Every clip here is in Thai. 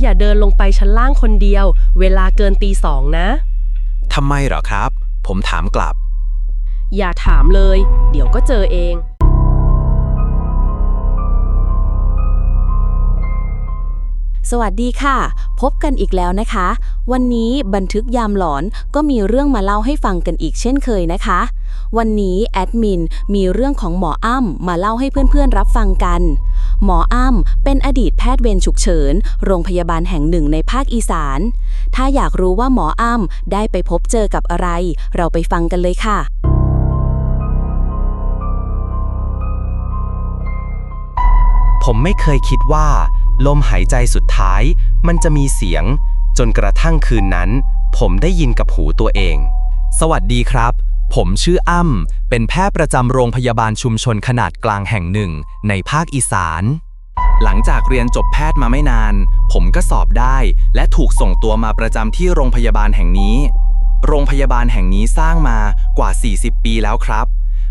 อย่าเดินลงไปชั้นล่างคนเดียว เวลาเกินตีสองนะ ทำไมเหรอครับ ผมถามกลับ อย่าถามเลย เดี๋ยวก็เจอเอง สวัสดีค่ะ พบกันอีกแล้วนะคะ วันนี้บันทึกยามหลอนก็มีเรื่องมาเล่าให้ฟังกันอีกเช่นเคยนะคะ วันนี้แอดมินมีเรื่องของหมออ้ำมาเล่าให้เพื่อนๆรับฟังกัน หมออ้ำเป็นอดีตแพทย์เวรฉุกเฉิน โรงพยาบาลแห่งหนึ่งในภาคอีสาน ถ้าอยากรู้ว่าหมออ้ำได้ไปพบเจอกับอะไร เราไปฟังกันเลยค่ะผมไม่เคยคิดว่า ลมหายใจสุดท้าย มันจะมีเสียง จนกระทั่งคืนนั้น ผมได้ยินกับหูตัวเอง สวัสดีครับ ผมชื่ออ้ำเป็นแพทย์ประจำโรงพยาบาลชุมชนขนาดกลางแห่งหนึ่ง ในภาคอีสาน หลังจากเรียนจบแพทย์มาไม่นาน ผมก็สอบได้ และถูกส่งตัวมาประจำที่โรงพยาบาลแห่งนี้ โรงพยาบาลแห่งนี้สร้างมากว่า 40 ปีแล้วครับ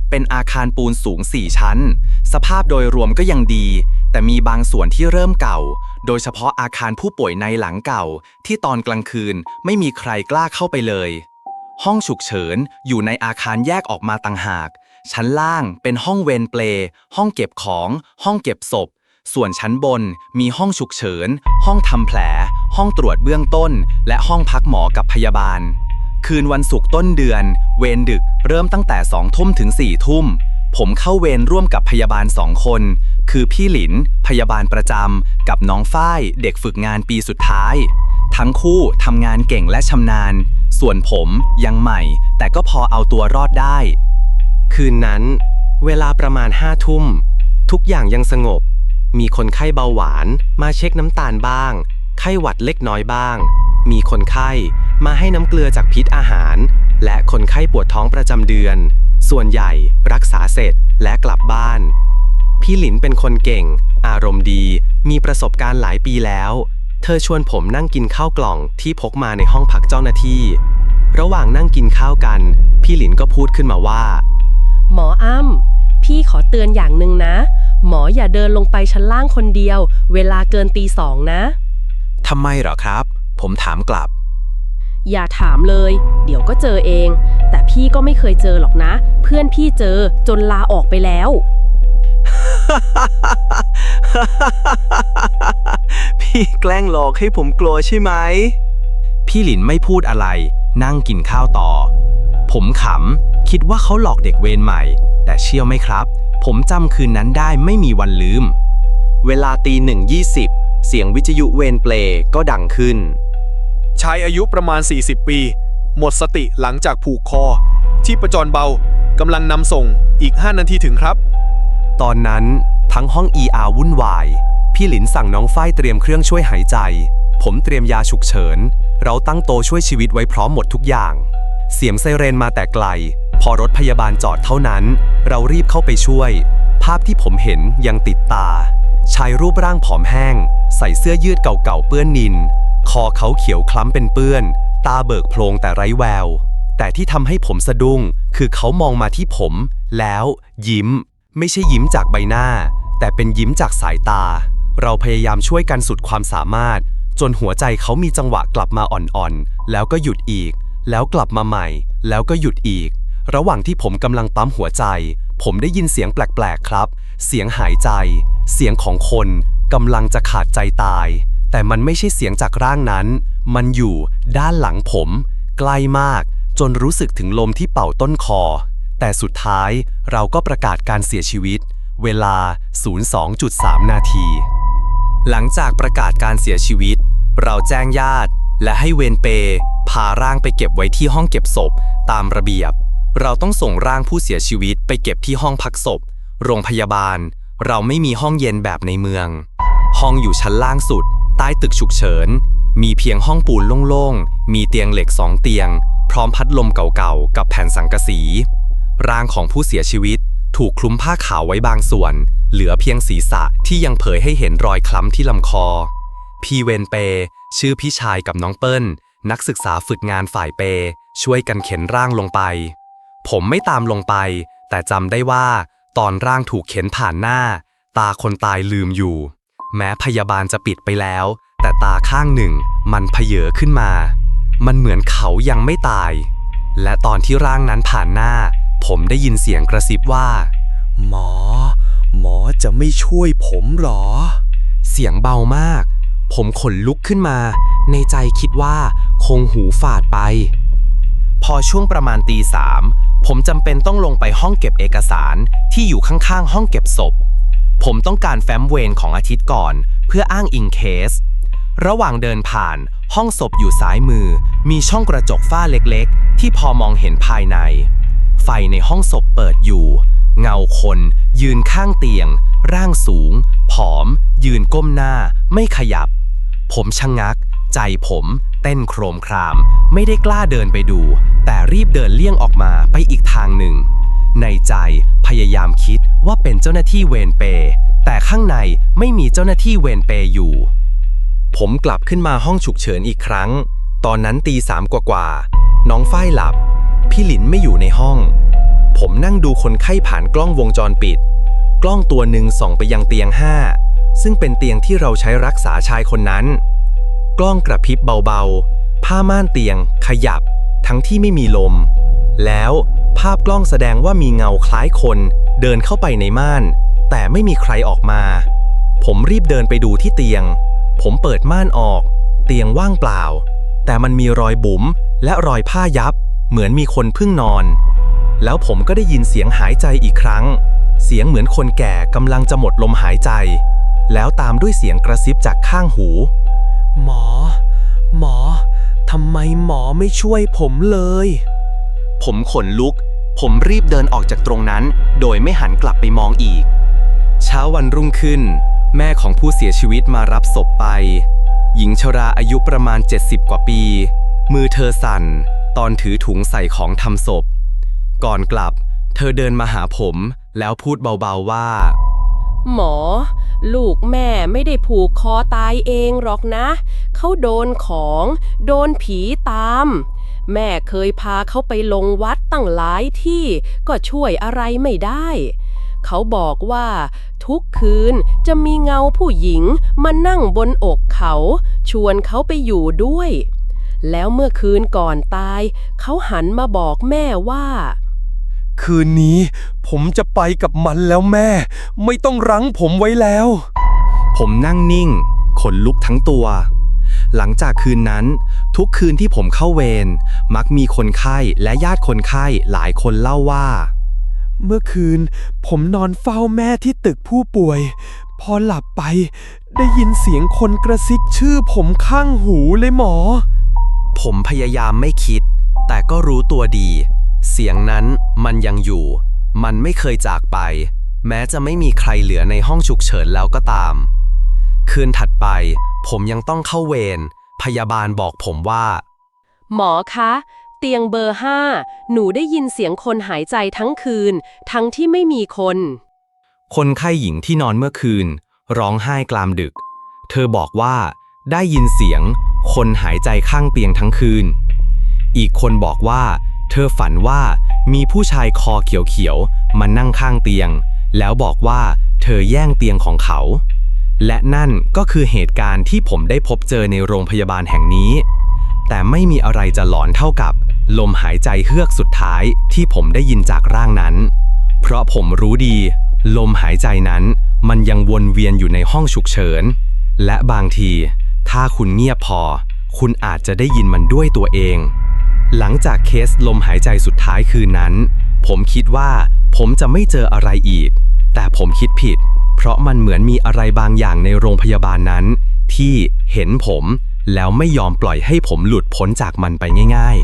เป็นอาคารปูนสูง 4 ชั้น สภาพโดยรวมก็ยังดี แต่มีบางส่วนที่เริ่มเก่า โดยเฉพาะอาคารผู้ป่วยในหลังเก่า ที่ตอนกลางคืนไม่มีใครกล้าเข้าไปเลย ห้องฉุกเฉินอยู่ในอาคารแยกออกมาต่างหาก ชั้นล่างเป็นห้องเวรเปลห้องเก็บของ ห้องเก็บศพ ส่วนชั้นบนมีห้องฉุกเฉิน ห้องทำแผล ห้องตรวจเบื้องต้น และห้องพักหมอกับพยาบาล คืนวันศุกร์ต้นเดือน เวรดึกเริ่มตั้งแต่สองทุ่มถึงสี่ทุ่ม ผมเข้าเวรร่วมกับพยาบาลสองคน คือพี่หลิน พยาบาลประจำกับน้องฝ้ายเด็กฝึกงานปีสุดท้าย ทั้งคู่ทำงานเก่งและชำนาญ ส่วนผมยังใหม่ แต่ก็พอเอาตัวรอดได้ คืนนั้น เวลาประมาณห้าทุ่ม ทุกอย่างยังสงบ มีคนไข้เบาหวาน มาเช็คน้ำตาลบ้าง ไข้หวัดเล็กน้อยบ้าง มีคนไข้มาให้น้ำเกลือจากพิษอาหาร และคนไข้ปวดท้องประจำเดือน ส่วนใหญ่รักษาเสร็จและกลับบ้าน พี่หลินเป็นคนเก่ง อารมณ์ดี มีประสบการณ์หลายปีแล้ว เธอชวนผมนั่งกินข้าวกล่องที่พกมาในห้องพักเจ้าหน้าที่ ระหว่างนั่งกินข้าวกัน พี่หลินก็พูดขึ้นมาว่า หมออ้ำพี่ขอเตือนอย่างหนึ่งนะ หมออย่าเดินลงไปชั้นล่างคนเดียว เวลาเกินตีสองนะ ทำไมเหรอครับ ผมถามกลับ อย่าถามเลย เดี๋ยวก็เจอเอง แต่พี่ก็ไม่เคยเจอหรอกนะ เพื่อนพี่เจอจนลาออกไปแล้ว พี่แกล้งหลอกให้ผมกลัวใช่ไหม พี่หลินไม่พูดอะไร นั่งกินข้าวต่อ ผมขำ คิดว่าเขาหลอกเด็กเวรใหม่ แต่เชื่อไหมครับ ผมจำคืนนั้นได้ไม่มีวันลืม เวลาตีหนึ่งยี่สิบเสียงวิทยุเวรเปลก็ดังขึ้น ชายอายุประมาณ 40 ปี หมดสติหลังจากผูกคอ ที่ประจรเบากำลังนำส่งอีก 5 นาทีถึงครับ ตอนนั้น ทั้งห้อง ER วุ่นวาย พี่หลินสั่งน้องฝ้ายเตรียมเครื่องช่วยหายใจ ผมเตรียมยาฉุกเฉิน เราตั้งโตช่วยชีวิตไว้พร้อมหมดทุกอย่าง เสียงไซเรนมาแต่ไกล พอรถพยาบาลจอดเท่านั้น เรารีบเข้าไปช่วย ภาพที่ผมเห็นยังติดตา ชายรูปร่างผอมแห้ง ใส่เสื้อยืดเก่าๆเปื้อนนิน คอเขาเขียวคล้ำเป็นเปื้อน ตาเบิกโพลงแต่ไร้แวว แต่ที่ทำให้ผมสะดุ้ง คือเขามองมาที่ผม แล้ว ยิ้ม ไม่ใช่ยิ้มจากใบหน้า แต่เป็นยิ้มจากสายตา เราพยายามช่วยกันสุดความสามารถ จนหัวใจเขามีจังหวะกลับมาอ่อนๆ แล้วก็หยุดอีก แล้วกลับมาใหม่ แล้วก็หยุดอีก ระหว่างที่ผมกำลังปั๊มหัวใจ ผมได้ยินเสียงแปลกๆครับ เสียงหายใจ เสียงของคนกำลังจะขาดใจตาย แต่มันไม่ใช่เสียงจากร่างนั้น มันอยู่ด้านหลังผม ใกล้มาก จนรู้สึกถึงลมที่เป่าต้นคอ แต่สุดท้ายเราก็ประกาศการเสียชีวิต เวลา 02.3 นาที หลังจากประกาศการเสียชีวิต เราแจ้งญาติ และให้เวรเป พาร่างไปเก็บไว้ที่ห้องเก็บศพ ตามระเบียบ เราต้องส่งร่างผู้เสียชีวิตไปเก็บที่ห้องพักศพ โรงพยาบาล เราไม่มีห้องเย็นแบบในเมือง ห้องอยู่ชั้นล่างสุด ใต้ตึกฉุกเฉิน มีเพียงห้องปูนโล่งๆ มีเตียงเหล็กสองเตียง พร้อมพัดลมเก่าๆ กับแผ่นสังกะสี ร่างของผู้เสียชีวิต ถูกคลุมผ้าขาวไว้บางส่วน เหลือเพียงศีรษะที่ยังเผยให้เห็นรอยคล้ำที่ลำคอ พีเวนเป ชื่อพี่ชายกับน้องเปิ้ล นักศึกษาฝึกงานฝ่ายเป ช่วยกันเข็นร่างลงไป ผมไม่ตามลงไป แต่จำได้ว่า ตอนร่างถูกเข็นผ่านหน้า ตาคนตายลืมอยู่ แม้พยาบาลจะปิดไปแล้ว แต่ตาข้างหนึ่งมันเพเยอขึ้นมา มันเหมือนเขายังไม่ตายและตอนที่ร่างนั้นผ่านหน้า ผมได้ยินเสียงกระซิบว่า หมอ หมอจะไม่ช่วยผมหรอ เสียงเบามาก ผมขนลุกขึ้นมา ในใจคิดว่า คงหูฝาดไป พอช่วงประมาณตีสามผมจำเป็นต้องลงไปห้องเก็บเอกสารที่อยู่ข้างๆ ห้องเก็บศพ ผมต้องการแฟ้มเวรของอาทิตย์ก่อน เพื่ออ้างอิงเคส ระหว่างเดินผ่านห้องศพอยู่ซ้ายมือ มีช่องกระจกฝ้าเล็กๆ ที่พอมองเห็นภายใน ไฟในห้องศพเปิดอยู่ เงาคน ยืนข้างเตียง ร่างสูง ผอม ยืนก้มหน้า ไม่ขยับ ผมชะงัก ใจผม เต้นโครมคราม ไม่ได้กล้าเดินไปดู แต่รีบเดินเลี่ยงออกมาไปอีกทางหนึ่ง ในใจพยายามคิดว่าเป็นเจ้าหน้าที่เวรเปรย์แต่ข้างในไม่มีเจ้าหน้าที่เวรเปรย์อยู่ ผมกลับขึ้นมาห้องฉุกเฉินอีกครั้ง ตอนนั้นตีสามกว่าๆน้องฝ้ายหลับ พี่หลินไม่อยู่ในห้อง ผมนั่งดูคนไข้ผ่านกล้องวงจรปิด กล้องตัวหนึ่งส่องไปยังเตียง5ซึ่งเป็นเตียงที่เราใช้รักษาชายคนนั้น กล้องกระพริบเบาๆ ผ้าม่านเตียง ขยับ ทั้งที่ไม่มีลม แล้วภาพกล้องแสดงว่ามีเงาคล้ายคนเดินเข้าไปในม่าน แต่ไม่มีใครออกมา ผมรีบเดินไปดูที่เตียง ผมเปิดม่านออก เตียงว่างเปล่า แต่มันมีรอยบุ๋มและรอยผ้ายับ เหมือนมีคนเพิ่งนอน แล้วผมก็ได้ยินเสียงหายใจอีกครั้ง เสียงเหมือนคนแก่กำลังจะหมดลมหายใจ แล้วตามด้วยเสียงกระซิบจากข้างหู หมอ หมอทำไมหมอไม่ช่วยผมเลย ผมขนลุก ผมรีบเดินออกจากตรงนั้น โดยไม่หันกลับไปมองอีก เช้าวันรุ่งขึ้น แม่ของผู้เสียชีวิตมารับศพไป หญิงชราอายุประมาณ 70 กว่าปี มือเธอสั่น ตอนถือถุงใส่ของทำศพ ก่อนกลับ เธอเดินมาหาผม แล้วพูดเบาๆว่า หมอ ลูกแม่ไม่ได้ผูกคอตายเองหรอกนะ เขาโดนของ โดนผีตาม แม่เคยพาเขาไปลงวัดตั้งหลายที่ก็ช่วยอะไรไม่ได้เขาบอกว่า ทุกคืนจะมีเงาผู้หญิงมานั่งบนอกเขา ชวนเขาไปอยู่ด้วย แล้วเมื่อคืนก่อนตาย เขาหันมาบอกแม่ว่า คืนนี้ ผมจะไปกับมันแล้วแม่ ไม่ต้องรั้งผมไว้แล้ว ผมนั่งนิ่ง ขนลุกทั้งตัว หลังจากคืนนั้น ทุกคืนที่ผมเข้าเวรมักมีคนไข้และญาติคนไข้หลายคนเล่าว่า เมื่อคืน ผมนอนเฝ้าแม่ที่ตึกผู้ป่วย พอหลับไป ได้ยินเสียงคนกระซิบชื่อผมข้างหูเลยหมอ ผมพยายามไม่คิด แต่ก็รู้ตัวดี เสียงนั้นมันยังอยู่ มันไม่เคยจากไป แม้จะไม่มีใครเหลือในห้องฉุกเฉินแล้วก็ตาม คืนถัดไป ผมยังต้องเข้าเวร พยาบาลบอกผมว่า หมอคะ เตียงเบอร์ห้า หนูได้ยินเสียงคนหายใจทั้งคืน ทั้งที่ไม่มีคน คนไข้หญิงที่นอนเมื่อคืน ร้องไห้กลามดึก เธอบอกว่า ได้ยินเสียง คนหายใจข้างเตียงทั้งคืน อีกคนบอกว่า เธอฝันว่ามีผู้ชายคอเขียวๆมานั่งข้างเตียง แล้วบอกว่าเธอแย่งเตียงของเขา และนั่นก็คือเหตุการณ์ที่ผมได้พบเจอในโรงพยาบาลแห่งนี้ แต่ไม่มีอะไรจะหลอนเท่ากับ ลมหายใจเฮือกสุดท้ายที่ผมได้ยินจากร่างนั้น เพราะผมรู้ดี ลมหายใจนั้นมันยังวนเวียนอยู่ในห้องฉุกเฉิน และบางที ถ้าคุณเงียบพอ คุณอาจจะได้ยินมันด้วยตัวเอง หลังจากเคสลมหายใจสุดท้ายคืนนั้น ผมคิดว่าผมจะไม่เจออะไรอีก แต่ผมคิดผิด เพราะมันเหมือนมีอะไรบางอย่างในโรงพยาบาลนั้น ที่เห็นผมแล้วไม่ยอมปล่อยให้ผมหลุดพ้นจากมันไปง่าย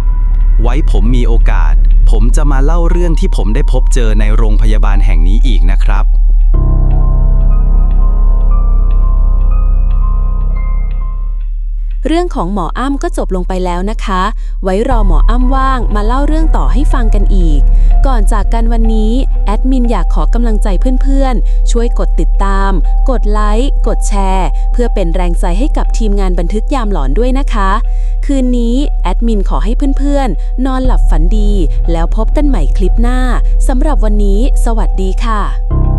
ๆ ไว้ผมมีโอกาส ผมจะมาเล่าเรื่องที่ผมได้พบเจอในโรงพยาบาลแห่งนี้อีกนะครับ เรื่องของหมออ้ำก็จบลงไปแล้วนะคะ ไว้รอหมออ้ำว่างมาเล่าเรื่องต่อให้ฟังกันอีก ก่อนจากกันวันนี้ แอดมินอยากขอกำลังใจเพื่อนๆ ช่วยกดติดตาม กดไลค์ กดแชร์ เพื่อเป็นแรงใจให้กับทีมงานบันทึกยามหลอนด้วยนะคะ คืนนี้แอดมินขอให้เพื่อนๆ นอนหลับฝันดี แล้วพบกันใหม่คลิปหน้าสำหรับวันนี้ สวัสดีค่ะ